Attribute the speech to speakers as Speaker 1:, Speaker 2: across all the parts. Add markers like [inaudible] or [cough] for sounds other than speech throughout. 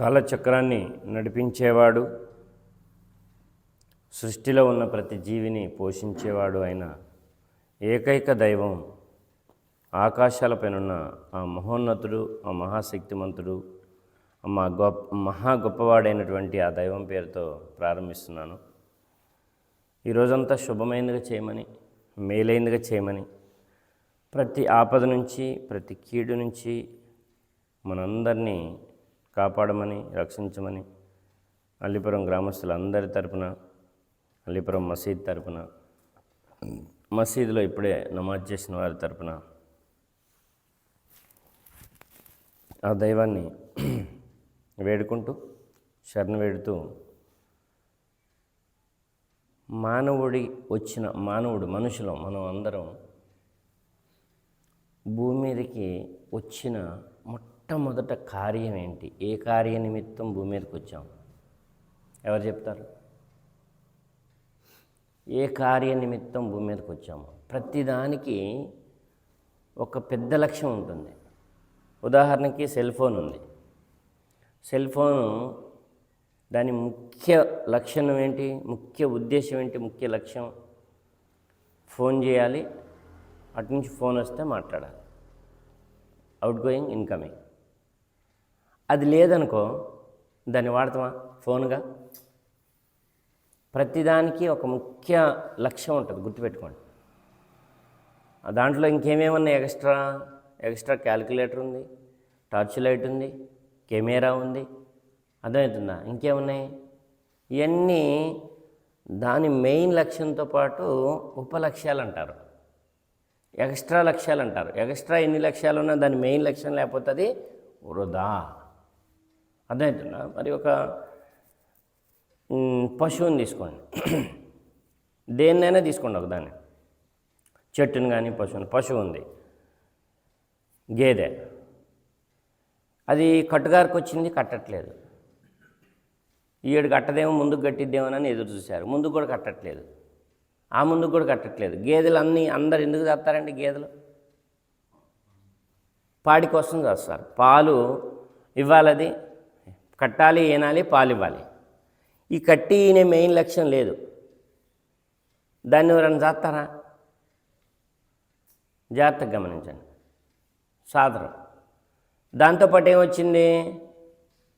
Speaker 1: కాలచక్రాన్ని నడిపించేవాడు సృష్టిలో ఉన్న ప్రతి జీవిని పోషించేవాడు అయిన ఏకైక దైవం ఆకాశాలపైనున్న ఆ మహోన్నతుడు ఆ మహాశక్తిమంతుడు మా గొప్ప మహా గొప్పవాడైనటువంటి ఆ దైవం పేరుతో ప్రారంభిస్తున్నాను. ఈ రోజంతా శుభమైనదిగా చేయమని మేలైనదిగా చేయమని ప్రతి ఆపద నుంచి ప్రతి కీడు నుంచి మనందరినీ కాపాడమని రక్షించమని అల్లిపురం గ్రామస్తులందరి తరపున అల్లిపురం మసీద్ తరపున మసీదులో ఇప్పుడే నమాజ్ చేసిన వారి తరపున ఆ దైవాన్ని వేడుకుంటూ శరణ వేడుతూ మానవుడి వచ్చిన మానవుడు మనుషులం మనం అందరం భూమి మీదకి వచ్చిన మొట్ట మొట్టమొదట కార్యం ఏంటి? ఏ కార్య నిమిత్తం భూమి మీదకి వచ్చాం? ఎవరు చెప్తారు? ఏ కార్య నిమిత్తం భూమి మీదకి వచ్చాము? ప్రతిదానికి ఒక పెద్ద లక్ష్యం ఉంటుంది. ఉదాహరణకి సెల్ ఫోన్ ఉంది. సెల్ ఫోను దాని ముఖ్య లక్షణం ఏంటి? ముఖ్య ఉద్దేశం ఏంటి? ముఖ్య లక్ష్యం? ఫోన్ చేయాలి. అటు నుంచి ఫోన్ వస్తే మాట్లాడాలి. Outgoing incoming. అది లేదనుకో దాన్ని వాడతామా? ఫోన్గా? ప్రతిదానికి ఒక ముఖ్య లక్ష్యం ఉంటుంది గుర్తుపెట్టుకోండి. దాంట్లో ఇంకేమేమన్నా ఎక్స్ట్రా ఎక్స్ట్రా క్యాలిక్యులేటర్ ఉంది టార్చ్ లైట్ ఉంది కెమెరా ఉంది అర్థమవుతుందా? ఇంకేమున్నాయి? ఇవన్నీ దాని మెయిన్ లక్ష్యంతో పాటు ఉపలక్ష్యాలు అంటారు. ఎక్స్ట్రా లక్ష్యాలు అంటారు. ఎక్స్ట్రా ఎన్ని లక్ష్యాలు ఉన్నా దాని మెయిన్ లక్ష్యం లేకపోతే అది వృధా. అర్థమవుతుందా మరి ఒక పశువుని తీసుకోండి. [clears throat] దేన్నైనా తీసుకోండి ఒక దాన్ని చెట్టుని కానీ పశువుని పశువు ఉంది గేదె. అది కట్టుగారికి వచ్చింది కట్టట్లేదు. ఈడు కట్టదేమో ముందుకు కట్టిద్దేమోనని ఎదురు చూశారు. ముందుకు కూడా కట్టట్లేదు. ఆ ముందుకు కూడా కట్టట్లేదు. గేదెలు అన్నీ అందరు ఎందుకు చేస్తారండి గేదెలు? పాడి కోసం చేస్తారు పాలు ఇవ్వాలది కట్టాలి ఏనాలి పాలు ఇవ్వాలి. ఈ కట్టి ఈయన మెయిన్ లక్ష్యం లేదు. దాన్ని ఎవరైనా చేస్తారా జాగ్రత్తగా గమనించండి. సాధారణ. దాంతోపాటు ఏమొచ్చింది?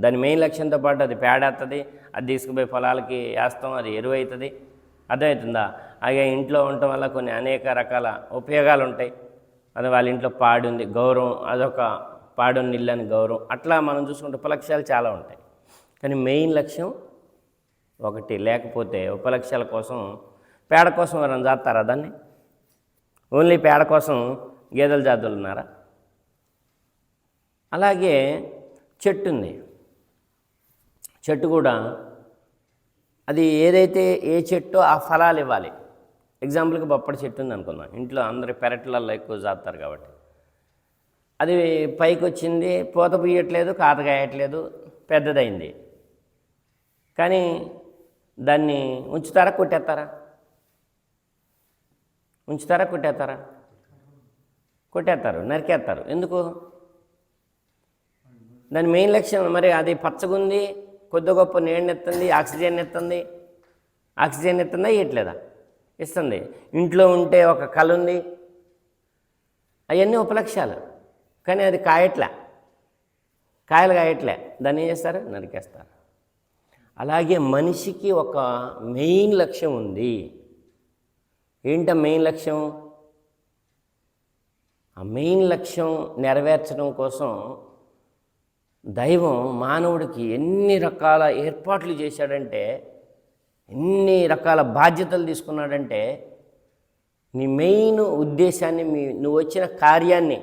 Speaker 1: దాని మెయిన్ లక్ష్యంతో పాటు అది పేడేస్తుంది అది తీసుకుపోయి పొలాలకి వేస్తాం అది ఎరువు అవుతుంది అర్థమవుతుందా? అలాగే ఇంట్లో ఉండటం వల్ల కొన్ని అనేక రకాల ఉపయోగాలు ఉంటాయి అది వాళ్ళ ఇంట్లో పాడి ఉంది గౌరవం అదొక పాడు ఇల్లు అని గౌరవం. అట్లా మనం చూసుకుంటే ఉపలక్ష్యాలు చాలా ఉంటాయి. కానీ మెయిన్ లక్ష్యం ఒకటి. లేకపోతే ఉపలక్ష్యాల కోసం పేడ కోసం ఎవరైనా చేస్తారా దాన్ని? ఓన్లీ పేడ కోసం గేదెల జాతులు ఉన్నారా? అలాగే చెట్టు ఉంది. చెట్టు కూడా అది ఏదైతే ఏ చెట్టో ఆ ఫలాలు ఇవ్వాలి. ఎగ్జాంపుల్కి బొప్పటి చెట్టు ఉంది అనుకుందాం. ఇంట్లో అందరి పెరట్లలో ఎక్కువ జాతారు కాబట్టి. అది పైకి వచ్చింది పూత పూయట్లేదు కాత కాయట్లేదు పెద్దదైంది. కానీ దాన్ని ఉంచుతారా కొట్టేస్తారా? ఉంచుతారా కొట్టేస్తారా? కొట్టేస్తారు నరికేస్తారు. ఎందుకు? దాని మెయిన్ లక్ష్యం మరి అది పచ్చగుంది కొద్ది గొప్ప నీళ్ళని ఎత్తుంది ఆక్సిజన్ ఎత్తుంది ఆక్సిజన్ ఎత్తుందా ఇవ్వట్లేదా ఇస్తుంది. ఇంట్లో ఉంటే ఒక కళ ఉంది. అవన్నీ ఉపలక్ష్యాలు. కానీ అది కాయట్లే. కాయలు కాయట్లే. దాన్ని ఏం చేస్తారు? నరికేస్తారు. అలాగే మనిషికి ఒక మెయిన్ లక్ష్యం ఉంది. ఏంట మెయిన్ లక్ష్యం? ఆ మెయిన్ లక్ష్యం నెరవేర్చడం కోసం దైవం మానవుడికి ఎన్ని రకాల ఏర్పాట్లు చేశాడంటే ఎన్ని రకాల బాధ్యతలు తీసుకున్నాడంటే నీ మెయిన్ ఉద్దేశాన్ని మీ నువ్వు వచ్చిన కార్యాన్ని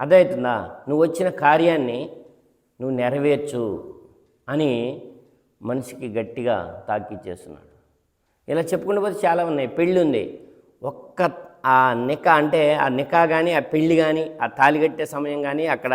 Speaker 1: అర్థమవుతుందా? నువ్వు వచ్చిన కార్యాన్ని నువ్వు నెరవేర్చు అని మనిషికి గట్టిగా తాకిచ్చేస్తున్నాడు ఇలా చెప్పుకుంటూ పోతే చాలా ఉన్నాయి. పెళ్ళి ఉంది. ఒక్క ఆ నికా అంటే ఆ నికా కానీ ఆ పెళ్ళి కానీ ఆ తాళి కట్టే సమయం కానీ అక్కడ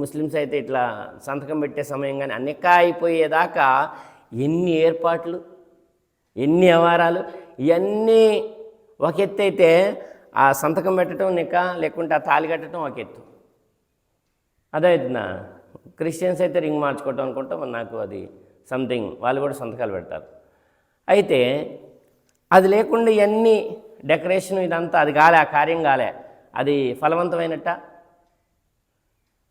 Speaker 1: ముస్లిమ్స్ అయితే ఇట్లా సంతకం పెట్టే సమయం కానీ ఆ నికా అయిపోయేదాకా ఎన్ని ఏర్పాట్లు ఎన్ని వ్యవహారాలు ఇవన్నీ ఒక ఎత్తు అయితే ఆ సంతకం పెట్టడం నికా లేకుంటే ఆ తాళి కట్టడం ఒక ఎత్తు. అదైతుందా? క్రిస్టియన్స్ అయితే రింగ్ మార్చుకోవటం అనుకుంటా నాకు అది సంథింగ్. వాళ్ళు కూడా సంతకాలు పెడతారు. అయితే అది లేకుండా ఇవన్నీ డెకరేషన్ ఇదంతా అది కాలే ఆ కార్యం కాలే. అది ఫలవంతమైనట్ట?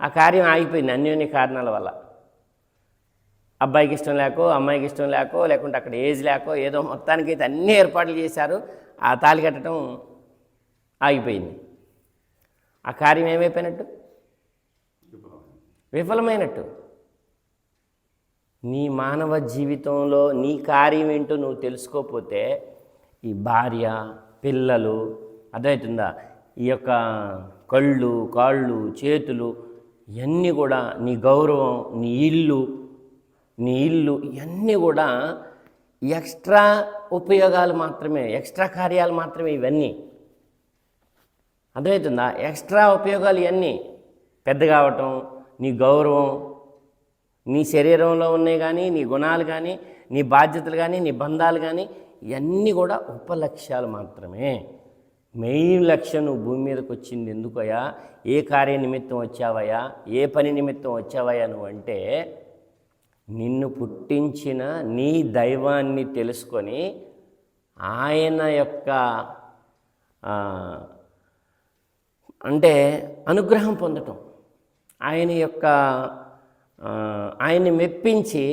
Speaker 1: ఆ కార్యం ఆగిపోయింది అన్యోన్య కారణాల వల్ల. అబ్బాయికి ఇష్టం లేకో అమ్మాయికి ఇష్టం లేకో లేకుంటే అక్కడ ఏజ్ లేకో ఏదో మొత్తానికి అయితే అన్ని ఏర్పాట్లు చేశారు. ఆ తాళి కట్టడం ఆగిపోయింది ఆ కార్యం ఏమైపోయినట్టు? విఫలమైనట్టు. నీ మానవ జీవితంలో నీ కార్యం ఏంటో నువ్వు తెలుసుకోకపోతే ఈ భార్య పిల్లలు అర్థమవుతుందా? ఈ యొక్క కళ్ళు కాళ్ళు చేతులు ఇవన్నీ కూడా నీ గౌరవం నీ ఇల్లు నీ ఇల్లు ఇవన్నీ కూడా ఎక్స్ట్రా ఉపయోగాలు మాత్రమే ఎక్స్ట్రా కార్యాలు మాత్రమే ఇవన్నీ. అర్థమవుతుందా? ఎక్స్ట్రా ఉపయోగాలు ఇవన్నీ. పెద్ద కావటం నీ గౌరవం నీ శరీరంలో ఉన్నాయి కానీ నీ గుణాలు కానీ నీ బాధ్యతలు కానీ నీ బంధాలు కానీ ఇవన్నీ కూడా ఉపలక్ష్యాలు మాత్రమే. మెయిన్ లక్ష్యం నువ్వు భూమి మీదకి వచ్చింది ఎందుకయ్యా? ఏ కార్య నిమిత్తం వచ్చావయ్యా? ఏ పని నిమిత్తం వచ్చావయ్యా నువ్వు అంటే నిన్ను పుట్టించిన నీ దైవాన్ని తెలుసుకొని ఆయన యొక్క అంటే అనుగ్రహం పొందటం. ఆయన యొక్క ఆయన్ని మెప్పించి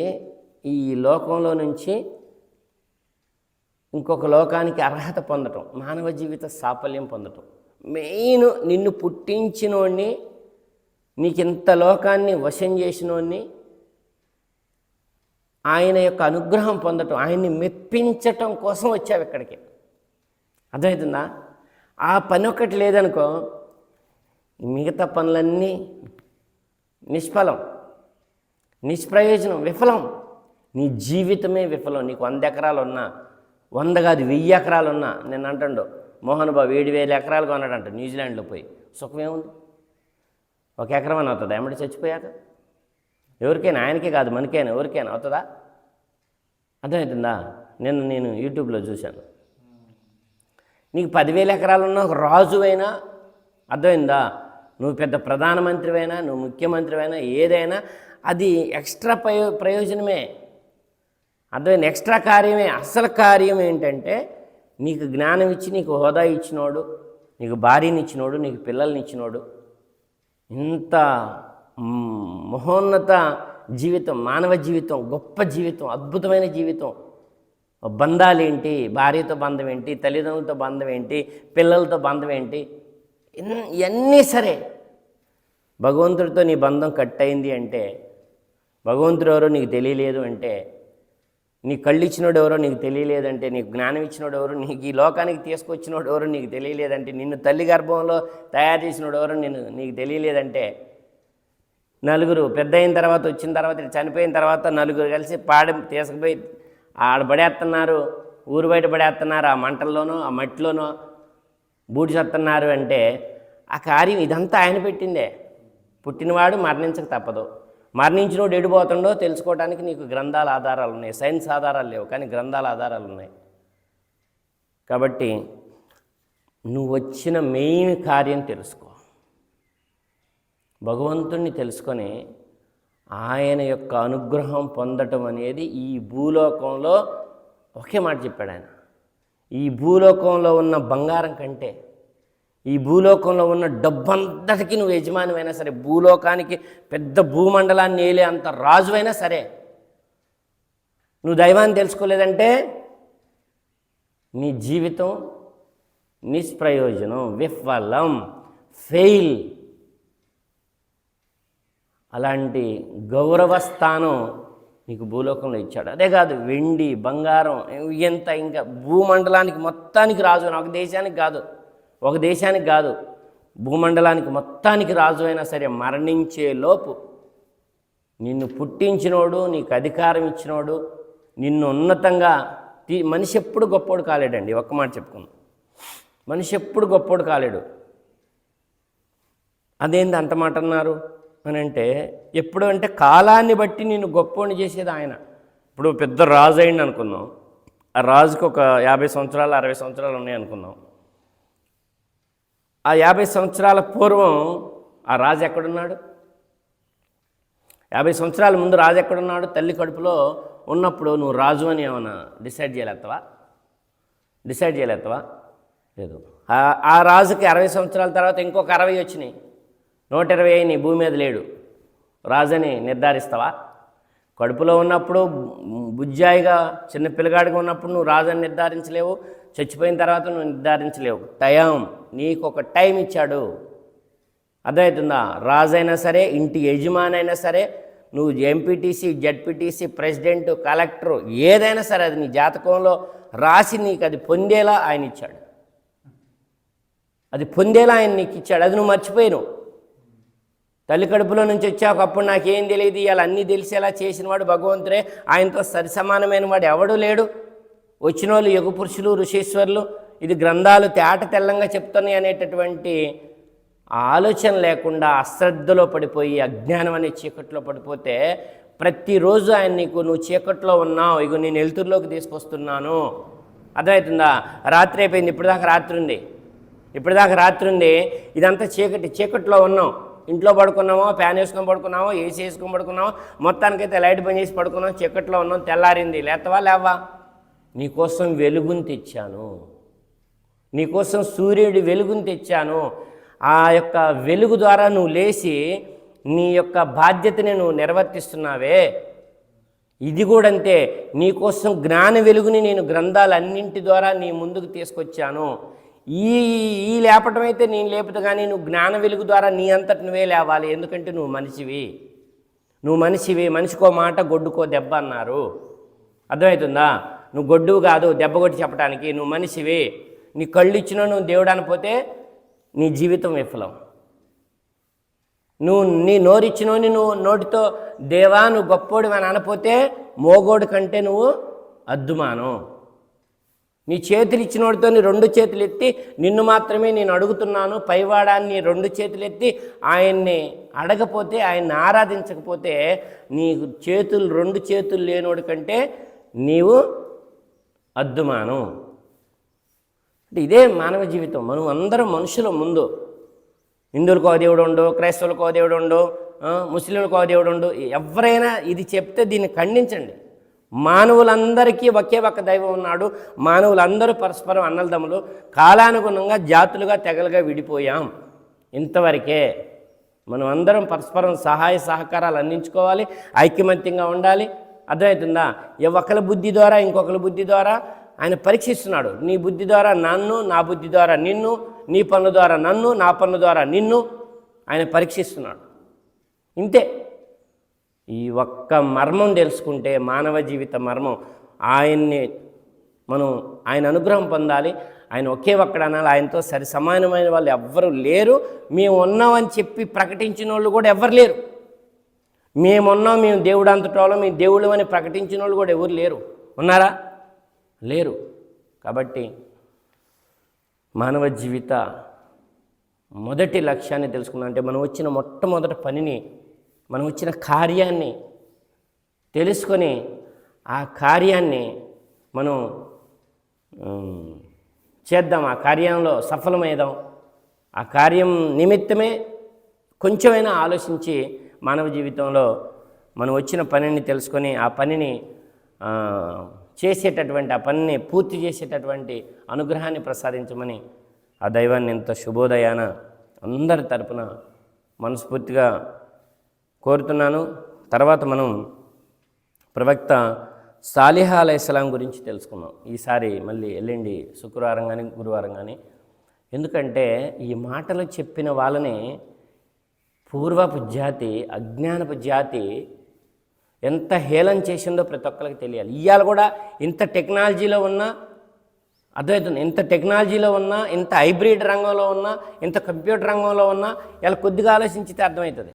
Speaker 1: ఈ లోకంలో నుంచి ఇంకొక లోకానికి అర్హత పొందటం మానవ జీవిత సాఫల్యం పొందటం. మెయిన్ నిన్ను పుట్టించినోడిని నీకు ఇంత లోకాన్ని వశం చేసినోడిని ఆయన యొక్క అనుగ్రహం పొందటం ఆయన్ని మెప్పించటం కోసం వచ్చావు ఇక్కడికి. అర్థమవుతుందా? ఆ పని ఒక్కటి లేదనుకో మిగతా పనులన్నీ నిష్ఫలం నిష్ప్రయోజనం విఫలం. నీ జీవితమే విఫలం. నీకు వంద ఎకరాలు ఉన్నా వంద కాదు వెయ్యి ఎకరాలు ఉన్నా నేను అంటుండో మోహన్ బాబు ఏడు వేల ఎకరాలు కొన్నాడంట న్యూజిలాండ్లో పోయి. సుఖమేముంది? ఒక ఎకరం అని అవుతుందా? ఎమ్మడి చచ్చిపోయాక? ఎవరికైనా ఆయనకే కాదు మనకైనా ఎవరికైనా అవుతుందా? అర్థమవుతుందా? నిన్న నేను యూట్యూబ్లో చూశాను. నీకు పదివేల ఎకరాలు ఉన్న ఒక అయినా అర్థమైందా? నువ్వు పెద్ద ప్రధానమంత్రివైనా నువ్వు ముఖ్యమంత్రివైనా ఏదైనా అది ఎక్స్ట్రా ప్రయో ప్రయోజనమే. అర్థమైంది? ఎక్స్ట్రా కార్యమే అసలు కార్యం ఏంటంటే నీకు జ్ఞానం ఇచ్చి నీకు హోదా ఇచ్చినోడు నీకు భార్యని ఇచ్చినోడు నీకు పిల్లల్ని ఇచ్చినోడు ఇంత మహోన్నత జీవితం మానవ జీవితం గొప్ప జీవితం అద్భుతమైన జీవితం. బంధాలు ఏంటి భార్యతో బంధం ఏంటి తల్లిదండ్రులతో బంధం ఏంటి పిల్లలతో బంధం ఏంటి ఇవన్నీ సరే. భగవంతుడితో నీ బంధం కట్ అయింది అంటే భగవంతుడు ఎవరో నీకు తెలియలేదు అంటే నీ కళ్ళు ఇచ్చినోడు ఎవరో నీకు తెలియలేదంటే నీకు జ్ఞానం ఇచ్చినోడు ఎవరో నీకు ఈ లోకానికి తీసుకొచ్చినోడు ఎవరో నీకు తెలియలేదంటే నిన్ను తల్లి గర్భంలో తయారు చేసినోడు ఎవరో నేను నీకు తెలియలేదంటే నలుగురు పెద్ద అయిన తర్వాత వచ్చిన తర్వాత చనిపోయిన తర్వాత నలుగురు కలిసి పాడి తీసుకుపోయి ఆడ పడేస్తున్నారు ఊరు బయట పడేస్తున్నారు ఆ మంటల్లోనో ఆ మట్టిలోనో బూడి చేస్తున్నారు అంటే ఆ కార్యం ఇదంతా ఆయన పెట్టిందే. పుట్టినవాడు మరణించక తప్పదు. మరణించినోడు ఎడిపోతుండో తెలుసుకోవడానికి నీకు గ్రంథాల ఆధారాలు ఉన్నాయి. సైన్స్ ఆధారాలు లేవు కానీ గ్రంథాల ఆధారాలు ఉన్నాయి. కాబట్టి నువ్వు వచ్చిన మెయిన్ కార్యం తెలుసుకో. భగవంతుణ్ణి తెలుసుకొని ఆయన యొక్క అనుగ్రహం పొందటం అనేది ఈ భూలోకంలో ఒకే మాట చెప్పాడు ఆయన. ఈ భూలోకంలో ఉన్న బంగారం కంటే ఈ భూలోకంలో ఉన్న డబ్బంతటికి నువ్వు యజమానివైనా సరే భూలోకానికి పెద్ద భూమండలాన్ని ఏలే అంత రాజువైనా సరే నువ్వు దైవాన్ని తెలుసుకోలేదంటే నీ జీవితం నిష్ప్రయోజనం విఫలం ఫెయిల్. అలాంటి గౌరవ స్థానం నీకు భూలోకంలో ఇచ్చాడు. అదే కాదు వెండి బంగారం ఎంత ఇంకా భూమండలానికి మొత్తానికి రాజు అని ఒక దేశానికి కాదు ఒక దేశానికి కాదు భూమండలానికి మొత్తానికి రాజు అయినా సరే మరణించే లోపు నిన్ను పుట్టించినోడు నీకు అధికారం ఇచ్చినోడు నిన్ను ఉన్నతంగా తీ మనిషి ఎప్పుడు గొప్పోడు కాలేడండి ఒక్క మాట చెప్పుకుందాం. మనిషి ఎప్పుడు గొప్పోడు కాలేడు. అదేంది అంత మాట అన్నారు? అని అంటే ఎప్పుడు అంటే కాలాన్ని బట్టి నేను గొప్పని చేసేది ఆయన. ఇప్పుడు పెద్ద రాజు అయింది అనుకుందాం. ఆ రాజుకు ఒక యాభై సంవత్సరాలు అరవై సంవత్సరాలు ఉన్నాయి అనుకుందాం. ఆ యాభై సంవత్సరాల పూర్వం ఆ రాజు ఎక్కడున్నాడు? యాభై సంవత్సరాల ముందు రాజు ఎక్కడున్నాడు? తల్లి కడుపులో ఉన్నప్పుడు నువ్వు రాజు అని ఏమైనా డిసైడ్ చేయలేస్తావా డిసైడ్ చేయలేస్తావా లేదు. ఆ రాజుకి అరవై సంవత్సరాల తర్వాత ఇంకొక అరవై వచ్చినాయి. నూట ఇరవై అయినాయి భూమి మీద లేడు. రాజని నిర్ధారిస్తావా? కడుపులో ఉన్నప్పుడు బుజ్జాయిగా చిన్న పిల్లగాడిగా ఉన్నప్పుడు నువ్వు రాజని నిర్ధారించలేవు. చచ్చిపోయిన తర్వాత నువ్వు నిర్ధారించలేవు. టైం నీకు ఒక టైం ఇచ్చాడు. అర్థమవుతుందా? రాజైనా సరే ఇంటి యజమాని అయినా సరే నువ్వు ఎంపీటీసీ జడ్పీటీసీ ప్రెసిడెంట్ కలెక్టర్ ఏదైనా సరే అది నీ జాతకంలో రాసి నీకు అది పొందేలా ఆయన ఇచ్చాడు. అది పొందేలా ఆయన నీకు ఇచ్చాడు. అది నువ్వు మర్చిపోయినావు. తల్లి కడుపులో నుంచి వచ్చాక అప్పుడు నాకేం తెలియదు ఇలా అన్నీ తెలిసేలా చేసిన వాడు భగవంతుడే ఆయనతో సరిసమానమైన వాడు ఎవడూ లేడు. వచ్చిన వాళ్ళు యుగపురుషులు ఋషీశ్వరులు ఇది గ్రంథాలు తేట తెల్లంగా చెప్తున్నాయి అనేటటువంటి ఆలోచన లేకుండా అశ్రద్ధలో పడిపోయి అజ్ఞానం అనే చీకట్లో పడిపోతే ప్రతిరోజు ఆయన నీకు నువ్వు చీకట్లో ఉన్నావు ఇగో నేను వెలుతురులోకి తీసుకొస్తున్నాను. అర్థమవుతుందా? రాత్రి అయిపోయింది ఇప్పటిదాకా రాత్రి ఉంది. ఇప్పటిదాకా రాత్రి ఉంది ఇదంతా చీకటి చీకట్లో ఉన్నాం. ఇంట్లో పడుకున్నామో ఫ్యాన్ వేసుకొని పడుకున్నామో ఏసీ వేసుకొని పడుకున్నామో మొత్తానికైతే లైట్ బంద్ చేసి పడుకున్నాం చీకట్లో ఉన్నాం తెల్లారింది. లేతవా లేవా నీకోసం వెలుగుని తెచ్చాను. నీకోసం సూర్యుడి వెలుగుని తెచ్చాను. ఆ యొక్క వెలుగు ద్వారా నువ్వు లేచి నీ యొక్క బాధ్యతని నువ్వు నిర్వర్తిస్తున్నావే. ఇది కూడా అంతే. నీకోసం జ్ఞాన వెలుగుని నేను గ్రంథాలన్నింటి ద్వారా నీ ముందుకు తీసుకొచ్చాను. ఈ ఈ లేపటం అయితే నేను లేపదు కానీ నువ్వు జ్ఞాన వెలుగు ద్వారా నీ అంతటి నువ్వే లేవాలి. ఎందుకంటే నువ్వు మనిషివి. నువ్వు మనిషివి మనిషికో మాట గొడ్డుకో దెబ్బ అన్నారు. అర్థమవుతుందా? నువ్వు గొడ్డు కాదు దెబ్బ కొట్టి చెప్పడానికి నువ్వు మనిషివి. నీ కళ్ళు ఇచ్చినా నువ్వు దేవుడు అనిపోతే నీ జీవితం విఫలం. నువ్వు నీ నోరిచ్చినోని నువ్వు నోటితో దేవా నువ్వు గొప్పోడు అని అనపోతే మోగోడు కంటే నువ్వు అద్దుమానం. నీ చేతులు ఇచ్చినోడితో నీ రెండు చేతులు ఎత్తి నిన్ను మాత్రమే నేను అడుగుతున్నాను. పైవాడాన్ని రెండు చేతులు ఎత్తి ఆయన్ని అడగపోతే ఆయన్ని ఆరాధించకపోతే నీ చేతులు రెండు చేతులు లేనోడి కంటే నీవు అద్దుమానం. అంటే ఇదే మానవ జీవితం. మనం అందరం మనుషుల ముందు. హిందువులకు ఒక దేవుడు ఉండు క్రైస్తవులకు ఒక దేవుడు ఉండు ముస్లింలకు దేవుడు ఉండు ఎవరైనా ఇది చెప్తే దీన్ని ఖండించండి. మానవులందరికీ ఒకే ఒక్క దైవం ఉన్నాడు. మానవులందరూ పరస్పరం అన్నలదమ్ములు. కాలానుగుణంగా జాతులుగా తెగలుగా విడిపోయాం. ఇంతవరకే మనం అందరం పరస్పరం సహాయ సహకారాలు అందించుకోవాలి. ఐక్యమత్యంగా ఉండాలి. అర్థమవుతుందా? ఒకరి బుద్ధి ద్వారా ఇంకొకరి బుద్ధి ద్వారా ఆయన పరీక్షిస్తున్నాడు. నీ బుద్ధి ద్వారా నన్ను నా బుద్ధి ద్వారా నిన్ను నీ పన్ను ద్వారా నన్ను నా పన్ను ద్వారా నిన్ను ఆయన పరీక్షిస్తున్నాడు. ఇంతే. ఈ ఒక్క మర్మం తెలుసుకుంటే మానవ జీవిత మర్మం. ఆయన్ని మనం ఆయన అనుగ్రహం పొందాలి. ఆయన ఒకే ఒక్కడ అనాలి. ఆయనతో సరి సమానమైన వాళ్ళు ఎవ్వరు లేరు. మేము ఉన్నామని చెప్పి ప్రకటించిన వాళ్ళు కూడా ఎవ్వరు లేరు. మేమున్నాం మేము దేవుడు అంతటోళ్ళం మేము దేవుడు అని ప్రకటించిన వాళ్ళు కూడా ఎవరు లేరు. ఉన్నారా? లేరు. కాబట్టి మానవ జీవిత మొదటి లక్ష్యాన్ని తెలుసుకున్నాం అంటే మనం వచ్చిన మొట్టమొదటి పనిని మనం వచ్చిన కార్యాన్ని తెలుసుకొని ఆ కార్యాన్ని మనం చేద్దాం. ఆ కార్యంలో సఫలమయ్దాం ఆ కార్యం నిమిత్తమే కొంచెమైనా ఆలోచించి మానవ జీవితంలో మనం వచ్చిన పనిని తెలుసుకొని ఆ పనిని చేసేటటువంటి ఆ పనిని పూర్తి చేసేటటువంటి అనుగ్రహాన్ని ప్రసాదించమని ఆ దైవాన్ని ఎంత శుభోదయాన అందరి తరపున మనస్ఫూర్తిగా కోరుతున్నాను. తర్వాత మనం ప్రవక్త సాలిహా అలైస్లాం గురించి తెలుసుకున్నాం ఈసారి మళ్ళీ ఎల్లుండి శుక్రవారం కానీ గురువారం కానీ ఎందుకంటే ఈ మాటలు చెప్పిన వాళ్ళని పూర్వపు జాతి అజ్ఞానపు జాతి ఎంత హేళన చేసిందో ప్రతి ఒక్కరికి తెలియాలి. ఇవాళ కూడా ఇంత టెక్నాలజీలో ఉన్న అర్థమవుతుంది ఇంత టెక్నాలజీలో ఉన్నా ఇంత హైబ్రిడ్ రంగంలో ఉన్నా ఇంత కంప్యూటర్ రంగంలో ఉన్నా ఇలా కొద్దిగా ఆలోచించితే అర్థమవుతుంది